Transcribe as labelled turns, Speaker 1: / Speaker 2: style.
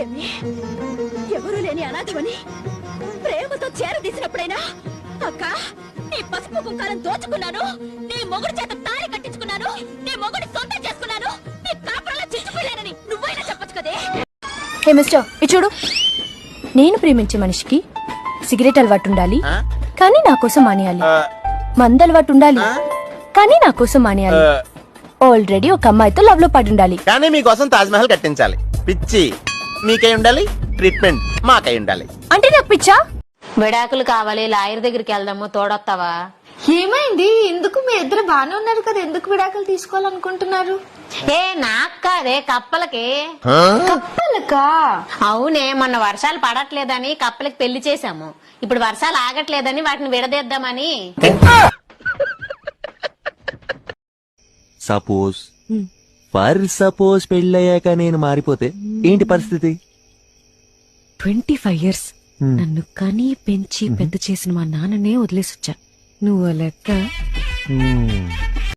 Speaker 1: ఏమి? ఎవరూ లేని అనాథమని ప్రేమతో చేరదీసినప్పుడైనా అక్క నీ పసుపు కుంకాలను దోచుకున్నాను నీ మొగుడు చేత తాళి కట్టించుకున్నాను నీ మొగుడి సొంతం చేసుకున్నాను నీ కాపురంలో చిచ్చుకోలేనని నువ్వైనా చెప్పొచ్చు కదే?
Speaker 2: హే మిస్టర్ ఇటు చూడు. నేను ప్రేమించే మనిషికి సిగరెట్ అలవాటు ఉండాలి? కానీ నా కోసం మానేయాలి. మంద అలవాటు ఉండాలి? కానీ నా కోసం మానేయాలి. ఆల్రెడీ ఒక అమ్మాయితో లవ్లో పడి ఉండాలి.
Speaker 3: కానీ మీకోసం తాజ్ మహల్ కట్టించాలి. పిచ్చి. మీకై ఉండాలి ట్రీట్మెంట్ మాకై ఉండాలి.
Speaker 2: అంటే నాకు పిచ్చా?
Speaker 4: విడాకులు కావాలి లాయర్ దగ్గరికి వెళ్దాము తోడొస్తావా
Speaker 5: ఏమైంది? ఎందుకు మీ ఇద్దరు బానే ఉన్నారు కదా? ఎందుకు విడాకులు తీసుకోవాలనుకుంటున్నారు?
Speaker 4: ఏ నాకు కాదే కప్పలకి.
Speaker 5: కప్పలకా?
Speaker 4: అవునే మొన్న వర్షాలు పడట్లేదని కప్పలకి పెళ్ళి చేశాము. ఇప్పుడు వర్షాలు ఆగట్లేదని వాటిని విడదీద్దామని.
Speaker 6: సపోజ్ ఫర్ సపోజ్ పెళ్ళయ్యాక నేను మారిపోతే ఏంటి పరిస్థితి?
Speaker 7: Twenty five years. నన్ను కని పెంచి పెద్ద చేసిన మా నాన్ననే వదిలేసొచ్చా. నువ్వు లెక్క
Speaker 6: Hmm.